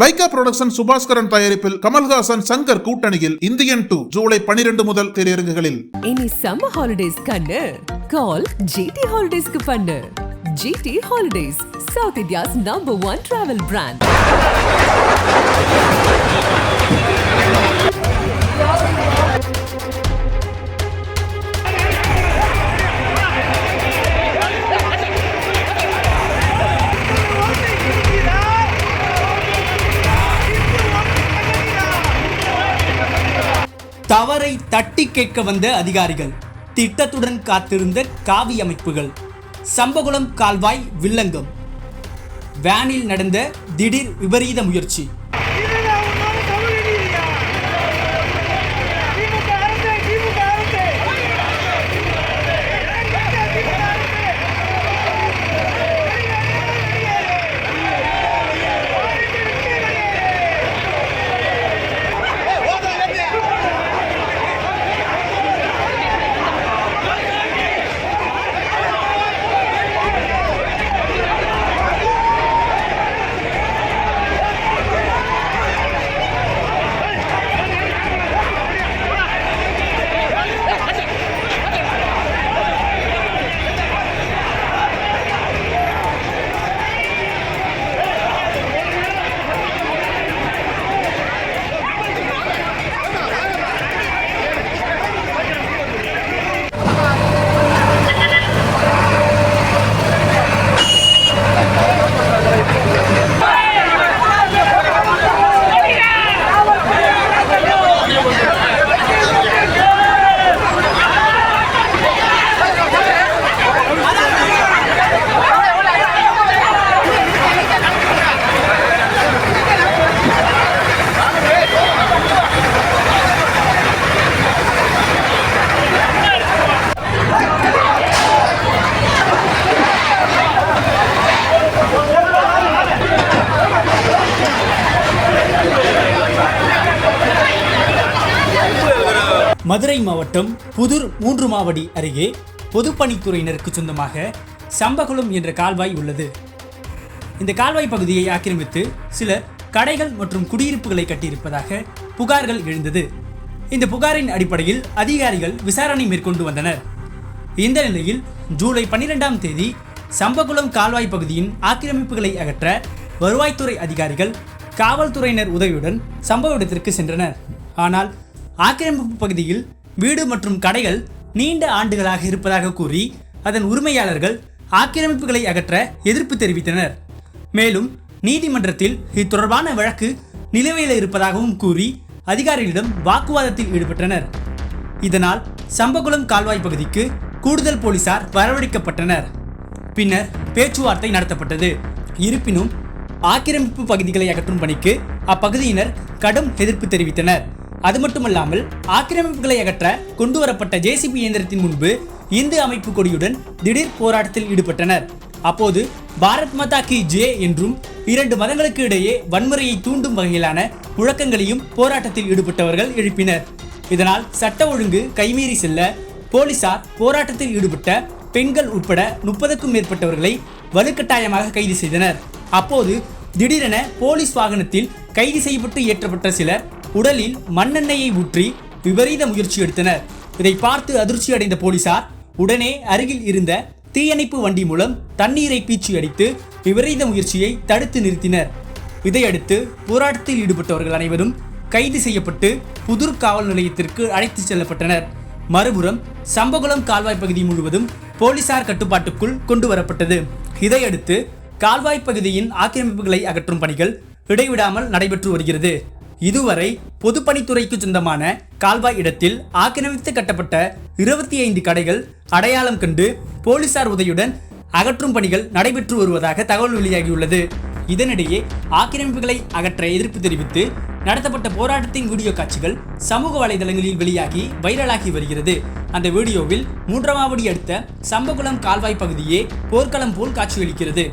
Lyca production Subaskaran தயாரிப்பில் கமல்ஹாசன் சங்கர் கூட்டணியில் Indian two July பனிரெண்டு முதல் திரையரங்குகளில். இனி சம்மர் ஹாலிடேஸ் கண்ணு. கால் ஜிடி ஹாலிடேஸ்க்கு பண்ணு. GT holidays South India's number one travel brand தவறை தட்டி கேட்க வந்த அதிகாரிகள் திட்டத்துடன் காத்திருந்த காவி அமைப்புகள் சம்பகுளம் கால்வாய் வில்லங்கம் வேனில் நடந்த திடீர் விபரீத முயற்சி. மதுரை மாவட்டம் புதூர் மூன்று மாவடி அருகே பொதுப்பணித்துறையினருக்கு சொந்தமாக சம்பகுளம் என்ற கால்வாய் உள்ளது. இந்த கால்வாய் பகுதியை ஆக்கிரமித்து சில கடைகள் மற்றும் குடியிருப்புகளை கட்டியிருப்பதாக புகார்கள் எழுந்தது. இந்த புகாரின் அடிப்படையில் அதிகாரிகள் விசாரணை மேற்கொண்டு வந்தனர். இந்த நிலையில் ஜூலை பன்னிரெண்டாம் தேதி சம்பகுளம் கால்வாய் பகுதியின் ஆக்கிரமிப்புகளை அகற்ற வருவாய்த்துறை அதிகாரிகள் காவல்துறையினர் உதவியுடன் சம்பவ இடத்திற்கு சென்றனர். ஆனால் ஆக்கிரமிப்பு பகுதியில் வீடு மற்றும் கடைகள் நீண்ட ஆண்டுகளாக இருப்பதாக கூறி அதன் உரிமையாளர்கள் ஆக்கிரமிப்புகளை அகற்ற எதிர்ப்பு தெரிவித்தனர். மேலும் நீதிமன்றத்தில் இது தொடர்பான வழக்கு நிலுவையில் இருப்பதாகவும் கூறி அதிகாரிகளிடம் வாக்குவாதத்தில் ஈடுபட்டனர். இதனால் சம்பகுளம் கால்வாய் பகுதிக்கு கூடுதல் போலீசார் வரவழைக்கப்பட்டனர். பின்னர் பேச்சுவார்த்தை நடத்தப்பட்டது. இருப்பினும் ஆக்கிரமிப்பு பகுதிகளை அகற்றும் பணிக்கு அப்பகுதியினர் கடும் எதிர்ப்பு தெரிவித்தனர். அது மட்டுமல்லாமல் ஆக்கிரமிப்புகளை அகற்ற கொண்டு வரப்பட்ட ஜேசிபி இயந்திரத்தின் முன்பு இந்து அமைப்பு கொடியுடன் திடீர் போராட்டத்தில் ஈடுபட்டனர். அப்போது பாரத் மாதா கி ஜே என்றும் இரண்டு மதங்களுக்கு இடையே வன்முறையை தூண்டும் வகையிலான முழக்கங்களையும் போராட்டத்தில் ஈடுபட்டவர்கள் எழுப்பினர். இதனால் சட்ட ஒழுங்கு கைமீறி செல்ல போலீசார் போராட்டத்தில் ஈடுபட்ட பெண்கள் உட்பட முப்பதுக்கும் மேற்பட்டவர்களை வலுக்கட்டாயமாக கைது செய்தனர். அப்போது திடீரென போலீஸ் வாகனத்தில் கைது செய்யப்பட்டு ஏற்றப்பட்ட சிலர் உடலில் மண்ணெண்ணெயை ஊற்றி விபரீத முயற்சி எடுத்தனர். இதை பார்த்து அதிர்ச்சி அடைந்த போலீசார் உடனே அருகில் இருந்த தீயணைப்பு வண்டி மூலம் தண்ணீரை பீச்சி அடித்து விபரீத முயற்சியை தடுத்து நிறுத்தினர். இதையடுத்து போராட்டத்தில் ஈடுபட்டவர்கள் அனைவரும் கைது செய்யப்பட்டு புதூர் காவல் நிலையத்திற்கு அழைத்துச் செல்லப்பட்டனர். மறுபுறம் சம்பகுளம் கால்வாய் பகுதி முழுவதும் போலீசார் கட்டுப்பாட்டுக்குள் கொண்டு வரப்பட்டது இதையடுத்து கால்வாய் பகுதியின் ஆக்கிரமிப்புகளை அகற்றும் பணிகள் இடைவிடாமல் நடைபெற்று வருகிறது. இதுவரை பொதுப்பணித்துறைக்கு சொந்தமான கால்வாய் இடத்தில் ஆக்கிரமித்து கட்டப்பட்ட இருபத்தி ஐந்து கடைகள் அடையாளம் கண்டு போலீசார் உதவியுடன் அகற்றும் பணிகள் நடைபெற்று வருவதாக தகவல் வெளியாகியுள்ளது. இதனிடையே ஆக்கிரமிப்புகளை அகற்ற எதிர்ப்பு தெரிவித்து நடத்தப்பட்ட போராட்டத்தின் வீடியோ காட்சிகள் சமூக வலைதளங்களில் வெளியாகி வைரலாகி வருகிறது. அந்த வீடியோவில் மூன்றாமாவடி அடுத்த சம்பகுளம் கால்வாய் பகுதியே போர்க்களம் போல் காட்சியளிக்கிறது.